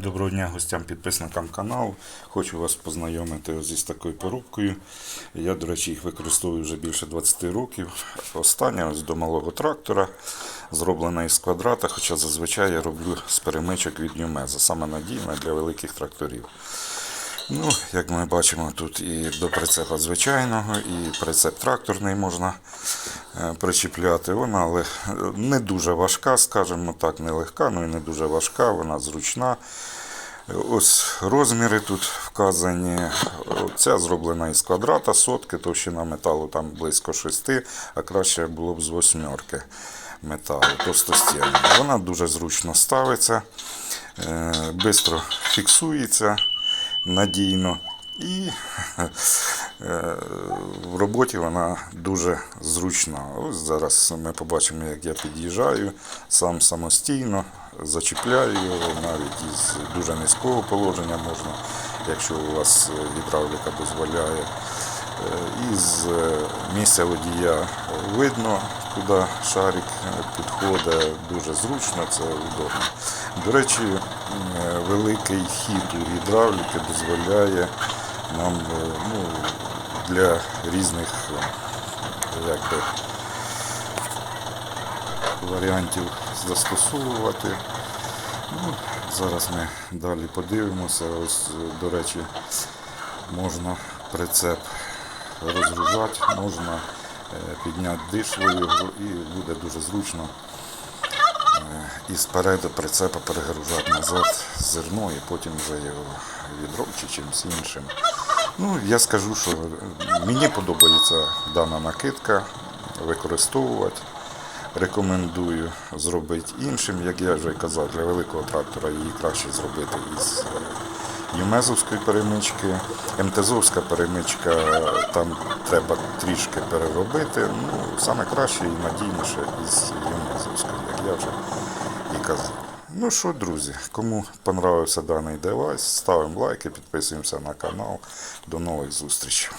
Доброго дня гостям, підписникам каналу. Хочу вас познайомити із такою порубкою. Я, до речі, їх використовую вже більше 20 років. Остання ось до малого трактора, зроблена із квадрата, хоча зазвичай я роблю з перемичок від Нюмеза, саме надійна для великих тракторів. Ну, як ми бачимо, тут і до прицепа звичайного, і прицеп тракторний можна причіпляти. Вона е, не дуже важка, скажімо так, не легка, ну і не дуже важка, вона зручна. Ось розміри тут вказані. Ця зроблена із квадрата, сотки, товщина металу там близько 6, а краще було б з восьмерки металу, товстостінної. Вона дуже зручно ставиться, швидко фіксується надійно. І е, в роботі вона дуже зручна. Ось зараз ми побачимо, як я під'їжджаю сам самостійно, зачіпляю його навіть із дуже низького положення можна, якщо у вас гідравліка дозволяє. Е, Із е, місця водія видно, куди шарик підходить, дуже зручно, це удобно. До речі, е, великий хід у гідравліки дозволяє нам е, ну, для різних як би, варіантів застосовувати. Ну, зараз ми далі подивимося. Ось, до речі, можна прицеп розгружати, можна е, підняти дишлою і буде дуже зручно е, і спереду прицепа перегружати назад зерно і потім вже його відром чи чимось іншим. Ну, я скажу, що мені подобається дана накидка використовувати. Рекомендую зробити іншим, як я вже казав, для великого трактора її краще зробити із е, Юмезовської перемички. МТЗовська перемичка, там треба трішки переробити. Ну, саме краще і надійніше із Юмезовської, як я вже і казав. Ну що, друзі, кому понравився даний девайс, ставимо лайки, підписуємося на канал. До нових зустрічей.